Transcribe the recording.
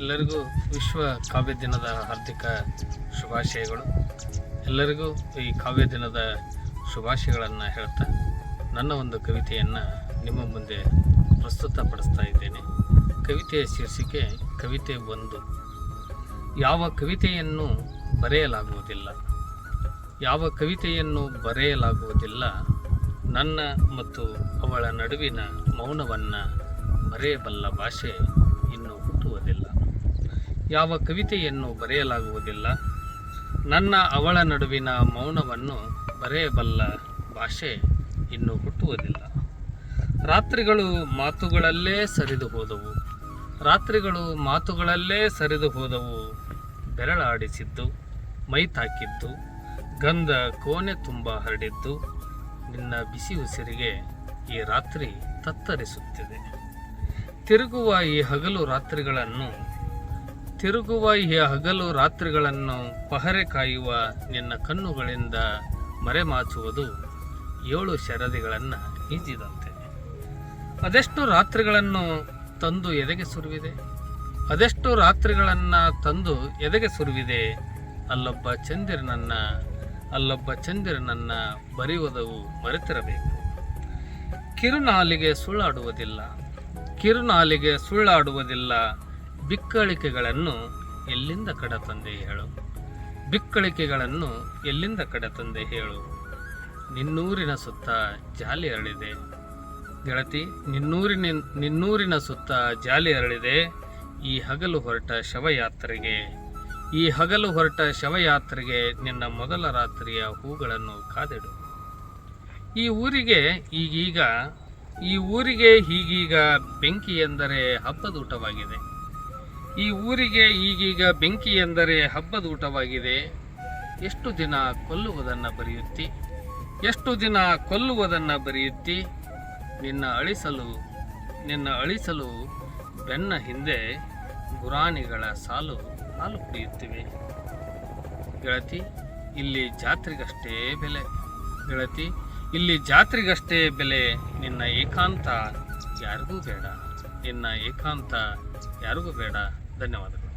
ಎಲ್ಲರಿಗೂ ವಿಶ್ವ ಕಾವ್ಯ ದಿನದ ಹಾರ್ದಿಕ ಶುಭಾಶಯಗಳು. ಎಲ್ಲರಿಗೂ ಈ ಕಾವ್ಯ ದಿನದ ಶುಭಾಶಯಗಳನ್ನು ಹೇಳ್ತಾ ನನ್ನ ಒಂದು ಕವಿತೆಯನ್ನು ನಿಮ್ಮ ಮುಂದೆ ಪ್ರಸ್ತುತಪಡಿಸ್ತಾ ಇದ್ದೇನೆ. ಕವಿತೆಯ ಶೀರ್ಷಿಕೆ ಕವಿತೆ ಒಂದು. ಯಾವ ಕವಿತೆಯನ್ನು ಬರೆಯಲಾಗುವುದಿಲ್ಲ. ಯಾವ ಕವಿತೆಯನ್ನು ಬರೆಯಲಾಗುವುದಿಲ್ಲ. ನನ್ನ ಮತ್ತು ಅವಳ ನಡುವಿನ ಮೌನವನ್ನು ಮರೆಯಬಲ್ಲ ಭಾಷೆ ಇನ್ನೂ ಹುಟ್ಟುವುದಿಲ್ಲ. ಯಾವ ಕವಿತೆಯನ್ನು ಬರೆಯಲಾಗುವುದಿಲ್ಲ. ನನ್ನ ಅವಳ ನಡುವಿನ ಮೌನವನ್ನು ಬರೆಯಬಲ್ಲ ಭಾಷೆ ಇನ್ನೂ ಹುಟ್ಟುವುದಿಲ್ಲ. ರಾತ್ರಿಗಳು ಮಾತುಗಳಲ್ಲೇ ಸರಿದು ಹೋದವು. ರಾತ್ರಿಗಳು ಮಾತುಗಳಲ್ಲೇ ಸರಿದು ಹೋದವು. ಬೆರಳಾಡಿಸಿದ್ದು, ಮೈ ತಾಕಿದ್ದು, ಗಂಧ ಕೋಣೆ ತುಂಬ ಹರಡಿದ್ದು, ನಿನ್ನ ಬಿಸಿ ಉಸಿರಿಗೆ ಈ ರಾತ್ರಿ ತತ್ತರಿಸುತ್ತಿದೆ. ತಿರುಗುವ ಈ ಹಗಲು ರಾತ್ರಿಗಳನ್ನು ತಿರುಗುವ ಈ ಹಗಲು ರಾತ್ರಿಗಳನ್ನು ಪಹರೆ ಕಾಯುವ ನಿನ್ನ ಕಣ್ಣುಗಳಿಂದ ಮರೆಮಾಚುವುದು ಏಳು ಶರದಿಗಳನ್ನು ಈಜಿದಂತೆ. ಅದೆಷ್ಟು ರಾತ್ರಿಗಳನ್ನು ತಂದು ಎದೆಗೆ ಸುರುವಿದೆ. ಅದೆಷ್ಟು ರಾತ್ರಿಗಳನ್ನು ತಂದು ಎದೆಗೆ ಸುರುವಿದೆ. ಅಲ್ಲೊಬ್ಬ ಚಂದಿರನನ್ನ ಅಲ್ಲೊಬ್ಬ ಚಂದಿರನನ್ನ ಬರೆಯುವುದವು ಮರೆತಿರಬೇಕು. ಕಿರುನಾಲಿಗೆ ಸುಳ್ಳಾಡುವುದಿಲ್ಲ. ಕಿರುನಾಲಿಗೆ ಸುಳ್ಳಾಡುವುದಿಲ್ಲ. ಬಿಕ್ಕಳಿಕೆಗಳನ್ನು ಎಲ್ಲಿಂದ ಕಡ ತಂದೆ ಹೇಳು. ಬಿಕ್ಕಳಿಕೆಗಳನ್ನು ಎಲ್ಲಿಂದ ಕಡ ತಂದೆ ಹೇಳು. ನಿನ್ನೂರಿನ ಸುತ್ತ ಜಾಲಿ ಅರಳಿದೆ. ಗೆಳತಿ, ನಿನ್ನೂರಿನ ನಿನ್ನೂರಿನ ಸುತ್ತ ಜಾಲಿ ಅರಳಿದೆ. ಈ ಹಗಲು ಹೊರಟ ಶವಯಾತ್ರೆಗೆ, ಈ ಹಗಲು ಹೊರಟ ಶವಯಾತ್ರೆಗೆ ನಿನ್ನ ಮೊದಲ ರಾತ್ರಿಯ ಹೂಗಳನ್ನು ಕಾದಿಡು. ಈ ಊರಿಗೆ ಈಗೀಗ, ಈ ಊರಿಗೆ ಹೀಗೀಗ ಬೆಂಕಿ ಎಂದರೆ ಹಬ್ಬದ ಊಟವಾಗಿದೆ ಈ ಊರಿಗೆ ಈಗೀಗ ಬೆಂಕಿ ಎಂದರೆ ಹಬ್ಬದ ಊಟವಾಗಿದೆ. ಎಷ್ಟು ದಿನ ಕೊಲ್ಲುವುದನ್ನು ಬರೆಯುತ್ತಿ? ಎಷ್ಟು ದಿನ ಕೊಲ್ಲುವುದನ್ನು ಬರೆಯುತ್ತಿ? ನಿನ್ನ ಅಳಿಸಲು ನಿನ್ನ ಅಳಿಸಲು ಬೆನ್ನ ಹಿಂದೆ ಗುರಾಣಿಗಳ ಸಾಲು, ಹಾಲು ಕುಡಿಯುತ್ತಿವೆ. ಗೆಳತಿ, ಇಲ್ಲಿ ಜಾತ್ರೆಗಷ್ಟೇ ಬೆಲೆ. ಗೆಳತಿ, ಇಲ್ಲಿ ಜಾತ್ರೆಗಷ್ಟೇ ಬೆಲೆ. ನಿನ್ನ ಏಕಾಂತ ಯಾರಿಗೂ ಬೇಡ. ನಿನ್ನ ಏಕಾಂತ ಯಾರಿಗೂ ಬೇಡ. धन्यवाद.